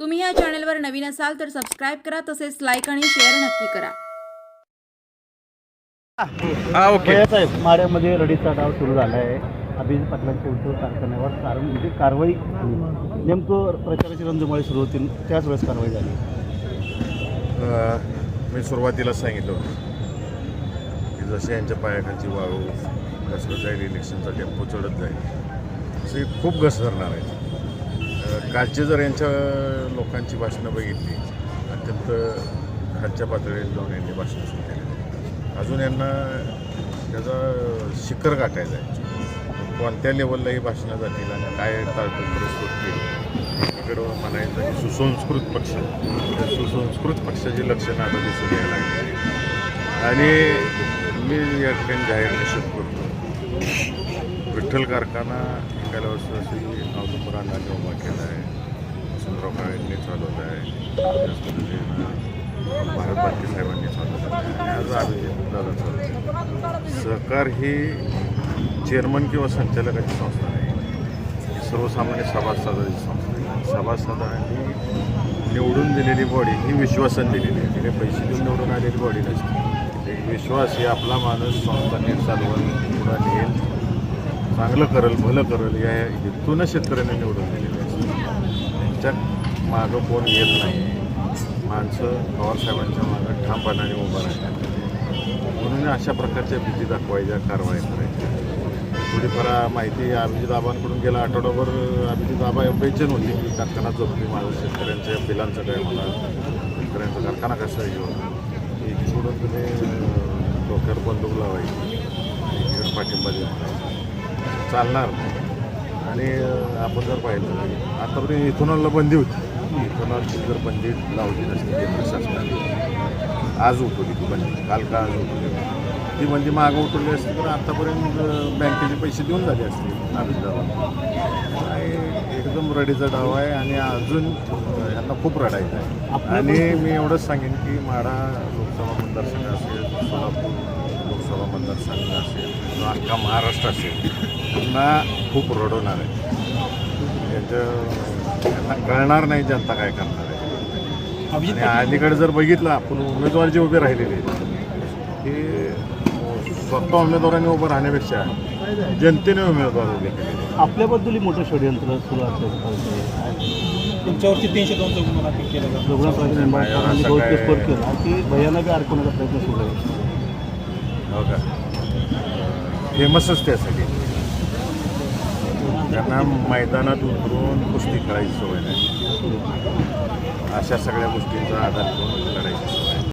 तुम्ही या चॅनलवर नवीन असाल तर सबस्क्राईब करा तसेच लाईक आणि शेअर नक्की करा. हा ओके. भैया साहेब माड्यामध्ये रडीचा डाव सुरू झाला आहे अभिजित पाटलांच्या उद्योग कारखान्यावर कार म्हणजे कारवाई झाली. नेमकं प्रचाराची रंजमाळी सुरू होती त्याच वेळेस कारवाई झाली. अ, मी सुरुवातीला सांगितलं होतं की जसे यांच्या पायाखालची वाळू घसरत जाईल इलेक्शनचा टेम्पो चढत जाईल असे खूप घसरणार आहेत अ, जर यांच्या लोकांची भाषणं बघितली अत्यंत खालच्या पातळीवर जाऊन यांनी भाषण सुरू केली. अजून यांना त्याचा शिखर गाठायचा आहे. कोणत्या लेवलला ही भाषणं जातील आणि काय ताळतूळ प्रस्तुत एकीकडं म्हणायचं की सुसंस्कृत पक्ष. त्या सुसंस्कृत पक्षाची लक्षणं आता दिसून यायला लागली. आणि मी या ठिकाणी जाहीर निषेध करतो. विठ्ठल कारखाना एकाला वर्षाशी नाव अण्णांनी म्हणजे साहेबांनी चालवलं आहे. त्याच पद्धतीनं भारत भारती साहेबांनी चालवलं आहे. आज अभिजित दादा सहकार ही चेअरमन किंवा संचालकाची संस्था नाही. ही सर्वसामान्य सभासदाची संस्था आहे. सभासदांनी निवडून दिलेली बॉडी ही विश्वासन दिलेली आहे. तिने पैसे देऊन निवडून आलेली बॉडी नसते. एक विश्वास ही आपला माणूस संस्था नीट चालवून पुढं नेईल. चांगलं करल भलं करल या हेतूनच शेतकऱ्यांनी निवडून दिलेली असते त्यांच्या मागं कोण येत नाही. माणसं पवारसाहेबांच्या मागं ठामपणाने उभं राहतात. म्हणून अशा प्रकारच्या भीती दाखवायच्या कारवाई करायच्या. थोडीफार माहिती अभिजित आबांकडून गेला आठवडाभर अभिजित आबा बेचैन होती की कारखाना जोपली माझं शेतकऱ्यांच्या बिलांचं काय मला शेतकऱ्यांचा कारखाना कसा येऊ एक सोडून तुम्ही डोक्यावर बंदूक लावायची. पाठिंबा देत चालणार आणि आपण जर पाहिलं आतापर्यंत इथूनला बंदी होती. इथेनॉलची जर बंदी लावली नसती केंद्र शासनाने आज उठवली ती बंदी काल का आज उठवली? ती बंदी मागं उठवली असती तर आतापर्यंत अं, बँकेचे पैसे देऊन झाले असते अभिजित एकदम रडीचा डाव आहे आणि अजून यांना खूप रडायचं आहे. आणि मी एवढंच सांगेन की माढा लोकसभा मतदारसंघ असेल सोलापूर लोकसभा मतदारसंघ असेल किंवा अख्खा महाराष्ट्र असेल त्यांना खूप रडवणार आहे. यांचं त्यांना कळणार नाही जनता काय करणार आहे. आणि अलीकडे जर बघितलं आपण उमेदवार जे उभे राहिलेले ते स्वतः उमेदवारांनी उभं राहण्यापेक्षा जनतेने उमेदवार उभे केलेले आहेत. आपल्याबद्दलही मोठं षडयंत्र सुरू असल्याचं तुमच्यावरती तीनशे गुन्हा केला केला. की भैयाना बी अडकवण्याचा प्रयत्न सुरू आहे. हो का? फेमसच त्यासाठी त्यांना मैदानात उतरून कुस्ती खेळायची सवय नाही. अशा सगळ्या गोष्टींचा आधार घेऊन